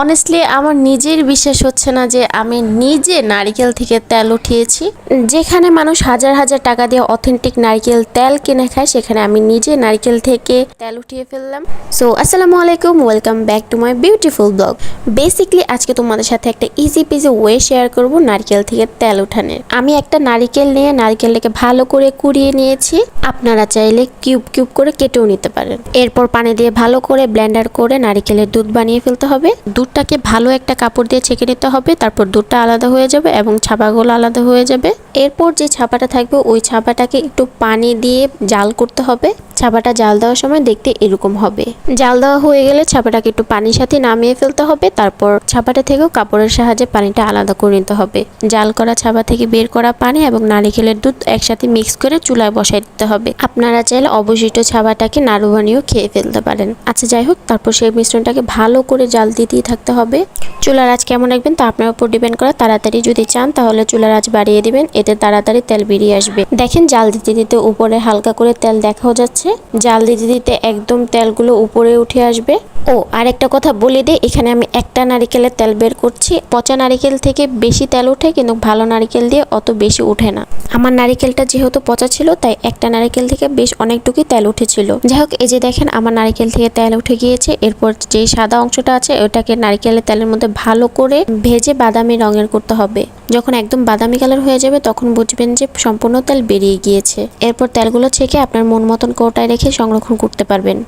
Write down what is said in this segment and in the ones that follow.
Honestly আমার নিজের বিশ্বাস হচ্ছে না যে আমি নিজে নারিকেল থেকে তেল উঠিয়েছি। যেখানে মানুষ হাজার হাজার টাকা দিয়ে অথেন্টিক নারিকেল তেল কিনে খায়, সেখানে আমি নিজে নারিকেল থেকে তেল উঠিয়ে ফেললাম। সো আসসালামু আলাইকুম welcome back to my beautiful blog basically আজকে তোমাদের সাথে একটা ইজি পিজি ওয়ে শেয়ার করব নারকেল থেকে তেল উঠানের। আমি একটা নারিকেল নিয়ে নারিকেলটাকে ভালো করে কুড়িয়ে নিয়েছি। আপনারা চাইলে কিউব কিউব করে কেটেও নিতে পারেন। এরপর পানি দিয়ে ভালো করে ব্লেন্ডার করে নারিকেলের দুধ বানিয়ে ফেলতে হবে। দুধটাকে ভালো একটা কাপড় দিয়ে ছেঁকে নিতে হবে, তারপর দুধটা আলাদা হয়ে যাবে এবং ছাপাগুলো আলাদা হয়ে যাবে। এরপর যে ছাপাটা থাকবে, ওই ছাপাটাকে একটু পানি দিয়ে জাল করতে হবে। ছাপাটা জাল দেওয়ার সময় দেখতে এরকম হবে। জাল দেওয়া হয়ে গেলে ছাপাটাকে একটু পানির সাথে নামিয়ে ফেলতে হবে, তারপর ছাপাটা থেকেও কাপড়ের সাহায্যে পানিটা আলাদা করে নিতে হবে। জাল করা ছাপা থেকে বের করা পানি এবং নারিকেলের দুধ একসাথে মিক্স করে চুলায় বসাই দিতে হবে। আপনারা চাইলে অবশিষ্ট ছাপাটাকে নাড়ু বানিয়েও খেয়ে ফেলতে পারেন। আচ্ছা যাই হোক, তারপর সেই মিশ্রণটাকে ভালো করে জাল দিতেই থাকতে হবে। চুলার আঁচ কেমন রাখবেন তা আপনার উপর ডিপেন্ড করে। তাড়াতাড়ি যদি চান, তাহলে চুলার আঁচ বাড়িয়ে দিবেন, এতে তাড়াতাড়ি তেল বেরিয়ে আসবে। দেখেন, জাল দিতে দিতে উপরে হালকা করে তেল দেখাও যাচ্ছে। জাল দিতে দিতে একদম তেলগুলো উপরে উঠে আসবে। ও, আরেকটা কথা বলে দিই এখানে আমি একটা নারিকেলের তেল বের করছি। পচা নারিকেল থেকে বেশি তেল ওঠে, কিন্তু ভালো নারিকেল দিয়ে অত বেশি ওঠে না। আমার নারিকেলটা যেহেতু পচা ছিল, তাই একটা নারিকেল থেকে বেশ অনেকটুকুই তেল উঠেছিল। যাই হোক, এই যে দেখেন, আমার নারিকেল থেকে তেল উঠে গিয়েছে। এরপর যে সাদা অংশটা আছে, ওটাকে নারিকেলের তেলের মধ্যে ভালো করে ভেজে বাদামি রঙের করতে হবে। যখন একদম বাদামি কালার হয়ে যাবে, তখন বুঝবেন যে সম্পূর্ণ তেল বেরিয়ে গিয়েছে। এরপর তেলগুলো ছেঁকে আপনার মন মতন কৌটায় রেখে সংরক্ষণ করতে পারবেন।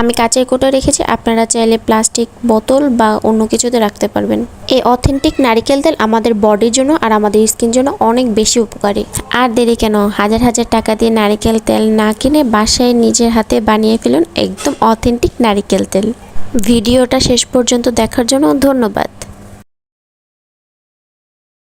আমি কাঁচের কৌটায় রেখেছি, আপনারা চাইলে প্লাস্টিক বোতল বা অন্য কিছুতে রাখতে পারবেন। এই অথেন্টিক নারিকেল তেল আমাদের বডির জন্য আর আমাদের স্কিন জন্য অনেক বেশি উপকারী। আর দেরি কেন? হাজার হাজার টাকা দিয়ে নারিকেল তেল না কিনে বাসায় নিজের হাতে বানিয়ে ফেলুন একদম অথেন্টিক নারিকেল তেল। ভিডিওটা শেষ পর্যন্ত দেখার জন্য ধন্যবাদ।